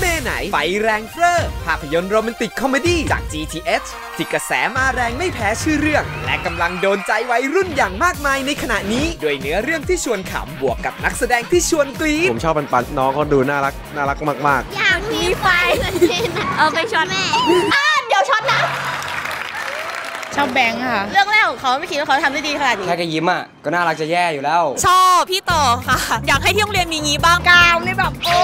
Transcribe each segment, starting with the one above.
แม่ไหนไฟแรงเฟ้อภาพยนตร์โรแมนติกคอมเมดี้จาก GTH ที่กระแสมาแรงไม่แพ้ชื่อเรื่อง และกำลังโดนใจวัยรุ่นอย่างมากมายในขณะนี้ ด้วยเนื้อเรื่องที่ชวนขำบวกกับนักแสดงที่ชวนกรี๊ดผมชอบปันปันน้องเขาดูน่ารักน่ารักมากอยากมีไฟเออไปช็อตแม่อ่าเดี๋ยวช็อตนะ ชอบแบงค์ค่ะ เรื่องแรกของเขาไม่คิดว่าเขาทำได้ดีขนาดนี้ แค่แกยิ้มอะก็น่ารักจะแย่อยู่แล้ว ชอบพี่ต่อค่ะ อยากให้ที่โรงเรียนมีงี้บ้างกาวนี่แบบโอ้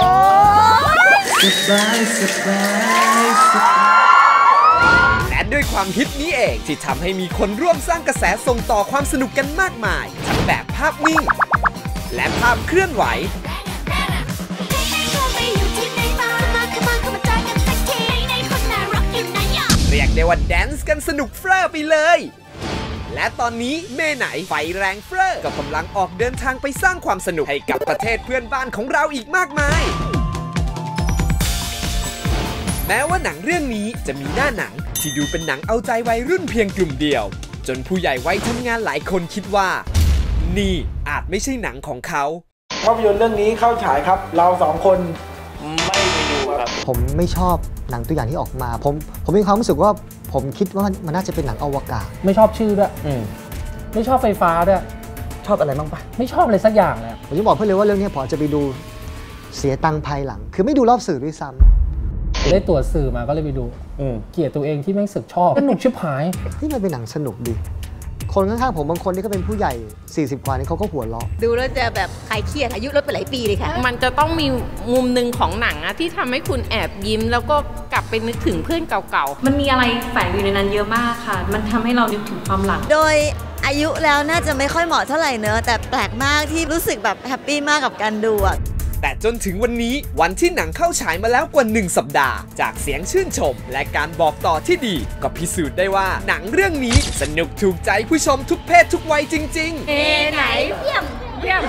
และด้วยความฮิตนี้เองที่ทำให้มีคนร่วมสร้างกระแสส่งต่อความสนุกกันมากมาย ทั้งแบบภาพนิ่ง และภาพเคลื่อนไหว ได้ว่าแดนซ์กันสนุกเฟ้อไปเลย และตอนนี้เม่ไหนไฟแรงเฟ้อก็กำลังออกเดินทางไปสร้างความสนุกให้กับประเทศเพื่อนบ้านของเราอีกมากมาย แม้ว่าหนังเรื่องนี้จะมีหน้าหนัง ที่ดูเป็นหนังเอาใจวัยรุ่นเพียงกลุ่มเดียว จนผู้ใหญ่วัยทำงานหลายคนคิดว่า นี่อาจไม่ใช่หนังของเขาภาพยนตร์เรื่องนี้เข้าฉายครับ เราสองคนผมไม่ชอบหนังตัวอย่างที่ออกมา ผมผมมีความรู้สึกว่า ผมคิดว่ามันน่าจะเป็นหนังอวกาศ ไม่ชอบชื่อด้วยไม่ชอบไฟฟ้าด้วยชอบอะไรบ้างปะไม่ชอบอะไรสักอย่างเลยผมจะบอกเพื่อนเลยว่าเรื่องนี้ผมอาจจะไปดูเสียตังค์ภายหลัง คือไม่ดูรอบสื่อด้วยซ้ำได้ตรวจสื่อมาก็เลยไปดูเกลียดตัวเองที่แม่งสึกชอบสนุกชิบหายนี่มันเป็นหนังสนุกดี คนข้างๆผมบางคนที่ก็เป็นผู้ใหญ่ 40 กว่านี่เขาก็หัวเราะดูแล้วจะแบบคลายเครียดอายุลดไปหลายปีเลยค่ะ มันจะต้องมีมุมหนึ่งของหนังอะที่ทำให้คุณแอบยิ้ม แล้วก็กลับไปนึกถึงเพื่อนเก่าๆ มันมีอะไรแฝงอยู่ในนั้นเยอะมากค่ะ มันทำให้เรานึกถึงความหลัง โดยอายุแล้วน่าจะไม่ค่อยเหมาะเท่าไหร่เนอะแต่แปลกมากที่รู้สึกแบบแฮปปี้มากกับการดูอะ แต่จนถึงวันนี้วันที่หนังเข้าฉายมาแล้วกว่า 1 สัปดาห์ จากเสียงชื่นชม และการบอกต่อที่ดี ก็พิสูจน์ได้ว่าหนังเรื่องนี้สนุกถูกใจผู้ชมทุกเพศทุกวัยจริง ๆ เอไหนเยี่ยมเยี่ยม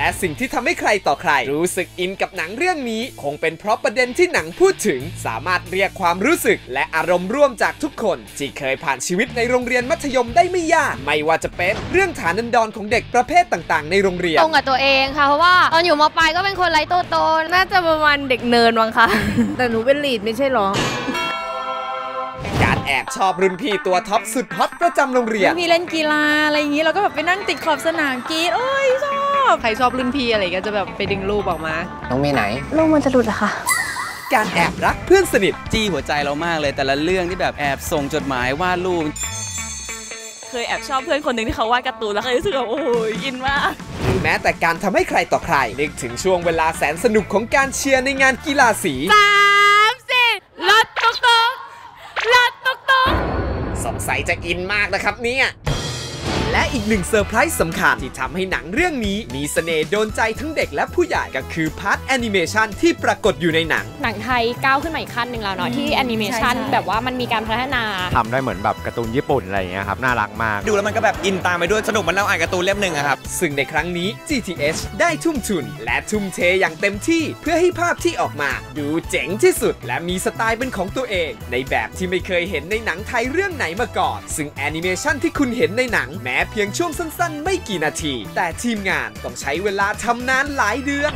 และสิ่งที่ทำให้ใครต่อใคร รู้สึกอินกับหนังเรื่องนี้ คงเป็นเพราะประเด็นที่หนังพูดถึง สามารถเรียกความรู้สึก และอารมณ์ร่วมจากทุกคน ที่เคยผ่านชีวิตในโรงเรียนมัธยมได้ไม่ยาก ไม่ว่าจะเป็นเรื่องฐานันดรของเด็กประเภทต่างๆ ในโรงเรียนตรงกับตัวเองค่ะเพราะว่าตอนอยู่มปลายก็เป็นคนไร้ตัวตนน่าจะประมาณเด็กเนินวังคะแต่หนูเป็นลีดไม่ใช่หรอการแอบชอบรุ่นพี่ตัวท็อปสุดฮอตประจำโรงเรียนพี่เล่นกีฬาอะไรอย่างนี้เราก็แบบไปนั่งติดขอบสนามกรีดโอ้ยชอบ ใครชอบรุ่นพี่อะไรก็จะแบบไปดึงรูปออกมา น้องเมย์ไหนลูกมันจะหลุดอะค่ะการแอบรักเพื่อนสนิทจี้หัวใจเรามากเลยแต่ละเรื่องที่แบบแอบส่งจดหมายวาดรูปเคยแอบชอบเพื่อนคนหนึ่งที่เขาวาดการ์ตูนแล้วเคยรู้สึกแบบโอ้ยอินมากหรือแม้แต่การทำให้ใครต่อใครนึกถึงช่วงเวลาแสนสนุกของการเชียร์ในงานกีฬาสีสามสี่รถตุ๊กตุ๊กรถตุ๊กตุ๊กสงสัยจะอินมากนะครับเนี่ย และอีกหนึ่งเซอร์ไพรส์สำคัญที่ทำให้หนังเรื่องนี้ มีเสน่ห์โดนใจทั้งเด็กและผู้ใหญ่ก็คือพาร์ทแอนิเมชันที่ปรากฏอยู่ในหนัง หนังไทยก้าวขึ้นมาอีกขั้นหนึ่งแล้วเนาะที่แอนิเมชันใช่ใช่แบบว่ามันมีการพัฒนาๆทำได้เหมือนแบบการ์ตูนญี่ปุ่นอะไรอย่างเงี้ยครับน่ารักมาก ดูแล้วมันก็แบบอินตามไปด้วยสนุกเหมันเราอ่านการ์ตูนเล่มหนึ่งอะครับซึ่งในครั้งนี้ GTH ได้ทุ่มทุน และทุ่มเทอย่างเต็มที่เพื่อให้ภาพที่ออกมา ดูเจ๋งที่สุด และมีสไตล์เป็นของตัวเอง ในแบบที่ไม่เคยเห็นในหนังไทยเรื่องไหนมาก่อน ซึ่งแอนิเมชันที่คุณเห็นในหนังแม้เพียงช่วงสั้นๆ ไม่กี่นาที แต่ทีมงานต้องใช้เวลาทำนานหลายเดือน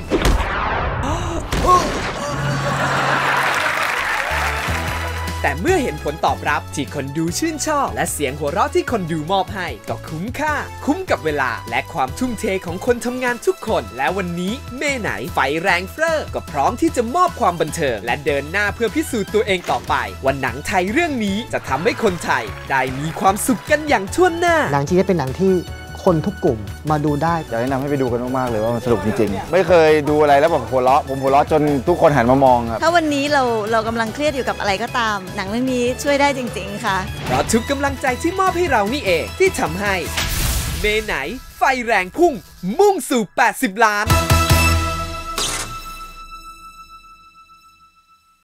แต่เมื่อเห็นผลตอบรับที่คนดูชื่นชอบ และเสียงหัวเราะที่คนดูมอบให้ ก็คุ้มค่า คุ้มกับเวลา และความทุ่มเทของคนทำงานทุกคน และวันนี้เม่ไหนไฟแรงเฟ้อก็พร้อมที่จะมอบความบันเทิงและเดินหน้าเพื่อพิสูจน์ตัวเองต่อไปว่าหนังไทยเรื่องนี้จะทำให้คนไทย ได้มีความสุขกันอย่างทั่วหน้า หนังที่เป็นหนังที่ คนทุกกลุ่มมาดูได้ อยากแนะนำให้ไปดูกันมากๆเลยว่ามันสนุกจริงๆ ไม่เคยดูอะไรแล้วแบบหัวเราะผมหัวเราะจนทุกคนหันมามองครับ ถ้าวันนี้เราเรากำลังเครียดอยู่กับอะไรก็ตาม หนังเรื่องนี้ช่วยได้จริง ๆ ค่ะ เพราะทุกกำลังใจที่มอบให้เรานี่เองที่ทำให้ เมไหน ไฟแรงพุ่ง มุ่งสู่ 80 ล้าน